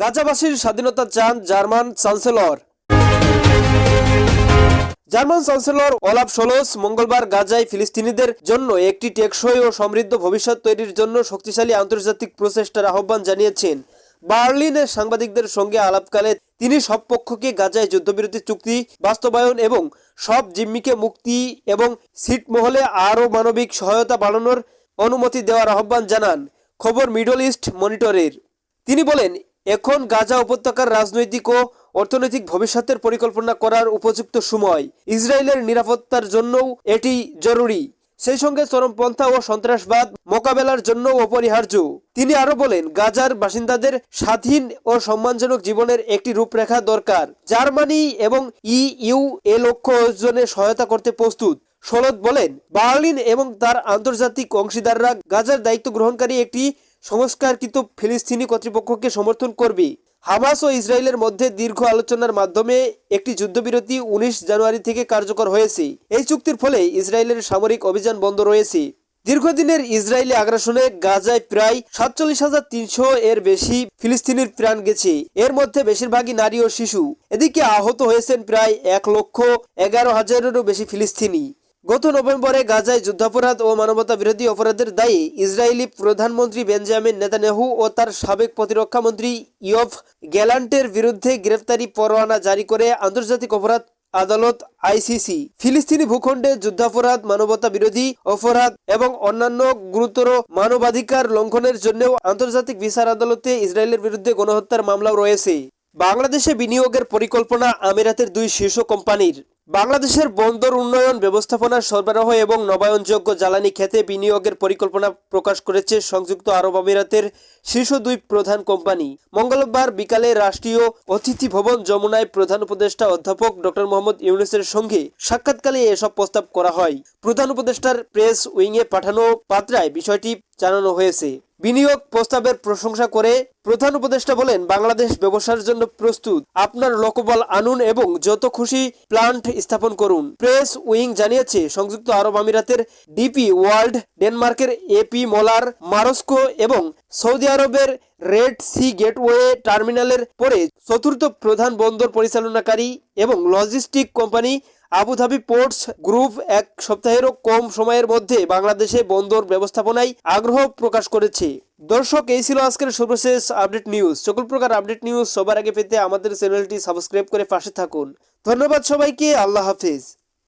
গাজাবাসীর স্বাধীনতা চান German chancellor. German chancellor Olaf Scholz মঙ্গলবার গাজায় ফিলিস্তিনিদের জন্য একটি টেকসই ও সমৃদ্ধ ভবিষ্যৎ তৈরির জন্য শক্তিশালী আন্তর্জাতিক প্রচেষ্টার আহ্বান জানিয়েছেন। বার্লিনে সাংবাদিকদের সঙ্গে আলাপকালে তিনি সব পক্ষকে গাজায় যুদ্ধবিরতি চুক্তি, বাস্তবায়ন এবং সব জিম্মিকে মুক্তি এবং ছিটমহলে আরও মানবিক সহায়তা বাড়ানোর অনুমতি দেওয়ার আহ্বান জানান। খবর মিডল ইস্ট মনিটরের। তিনি বলেন এখন গাজা উপত্যকার রাজনৈতিক ও অর্থনৈতিক ভবিষ্যতের পরিকল্পনা করার উপযুক্ত সময়। ইসরায়েলের নিরাপত্তার জন্যও এটি জরুরি। সেই সঙ্গে চরমপন্থা ও সন্ত্রাসবাদ মোকাবেলার জন্য অপরিহার্য। তিনি আরও বলেন, গাজার বাসিন্দাদের স্বাধীন ও সম্মানজনক জীবনের একটি রূপরেখা দরকার। জার্মানি এবং ইইউ এ লক্ষ্য অর্জনে সহায়তা করতে প্রস্তুত। সনদ বলেন, বার্লিন এবং তার আন্তর্জাতিক অংশীদাররা গাজার দায়িত্ব গ্রহণকারী একটি সংস্কারকৃত ফিলিস্তিনি কর্তৃপক্ষকে সমর্থন করবে। হামাস ও ইসরায়েলের মধ্যে দীর্ঘ আলোচনার মাধ্যমে একটি যুদ্ধবিরতি উনিশ জানুয়ারি থেকে কার্যকর হয়েছে। এই চুক্তির ফলে ইসরায়েলের সামরিক অভিযান বন্ধ রয়েছে। দীর্ঘদিনের ইসরায়েলি আগ্রাসনে গাজায় প্রায় সাতচল্লিশ হাজার তিনশো এর বেশি ফিলিস্তিনির প্রাণ গেছে। এর মধ্যে বেশিরভাগই নারী ও শিশু। এদিকে আহত হয়েছেন প্রায় এক লক্ষ এগারো হাজারেরও বেশি ফিলিস্তিনি। গত নভেম্বরে গাজায় যুদ্ধাপরাধ ও মানবতা বিরোধী অপরাধের দায়ে ইসরায়েলি প্রধানমন্ত্রী বেঞ্জামিন নেতানিয়াহু ও তার সাবেক প্রতিরক্ষা মন্ত্রী ইয়ফ গ্যালান্টের বিরুদ্ধে গ্রেফতারি পরোয়ানা জারি করে আন্তর্জাতিক অপরাধ আদালত আইসিসি। ফিলিস্তিনি ভূখণ্ডে যুদ্ধাপরাধ, মানবতা বিরোধী অপরাধ এবং অন্যান্য গুরুতর মানবাধিকার লঙ্ঘনের জন্যও আন্তর্জাতিক বিচার আদালতে ইসরায়েলের বিরুদ্ধে গণহত্যার মামলাও রয়েছে। বাংলাদেশে বিনিয়োগের পরিকল্পনা আমিরাতের দুই শীর্ষ কোম্পানির। বাংলাদেশের বন্দর উন্নয়ন ব্যবস্থাপনা সরবরাহ এবং নবায়নযোগ্য জ্বালানি খেতে বিনিয়োগের পরিকল্পনা প্রকাশ করেছে সংযুক্ত আরব আমিরাতের শীর্ষ দুই প্রধান কোম্পানি। মঙ্গলবার বিকালে রাষ্ট্রীয় অতিথি ভবন যমুনায় প্রধান উপদেষ্টা অধ্যাপক ডক্টর মোহাম্মদ ইউনুসের সঙ্গে সাক্ষাৎকালে এসব প্রস্তাব করা হয়। প্রধান উপদেষ্টার প্রেস উইংয়ে পাঠানো পাত্রায় বিষয়টি জানানো হয়েছে। বিনিয়োগ প্রস্তাবের প্রশংসা করে প্রধান উপদেষ্টা বলেন, বাংলাদেশ ব্যবসার জন্য প্রস্তুত। আপনার লোকবল আনুন এবং যত খুশি প্লান্ট স্থাপন করুন। প্রেস উইং জানিয়েছে, সংযুক্ত আরব আমিরাতের ডিপি ওয়ার্ল্ড, ডেনমার্কের এপি মোলার, মারস্কো এবং সৌদি আরবের রেড সি গেটওয়ে টার্মিনালের পরে চতুর্থ প্রধান বন্দর পরিচালনাকারী এবং logistic company Abu Dhabi ports group এক সপ্তাহেরও কম সময়ের মধ্যে বাংলাদেশে বন্দর ব্যবস্থাপনায় আগ্রহ প্রকাশ করেছে। দর্শক, এই ছিল আজকের সর্বশেষ আপডেট নিউজ। সকল প্রকার আপডেট নিউজ সবার আগে পেতে আমাদের চ্যানেলটি সাবস্ক্রাইব করে পাশে থাকুন। ধন্যবাদ সবাইকে, আল্লাহ হাফিজ।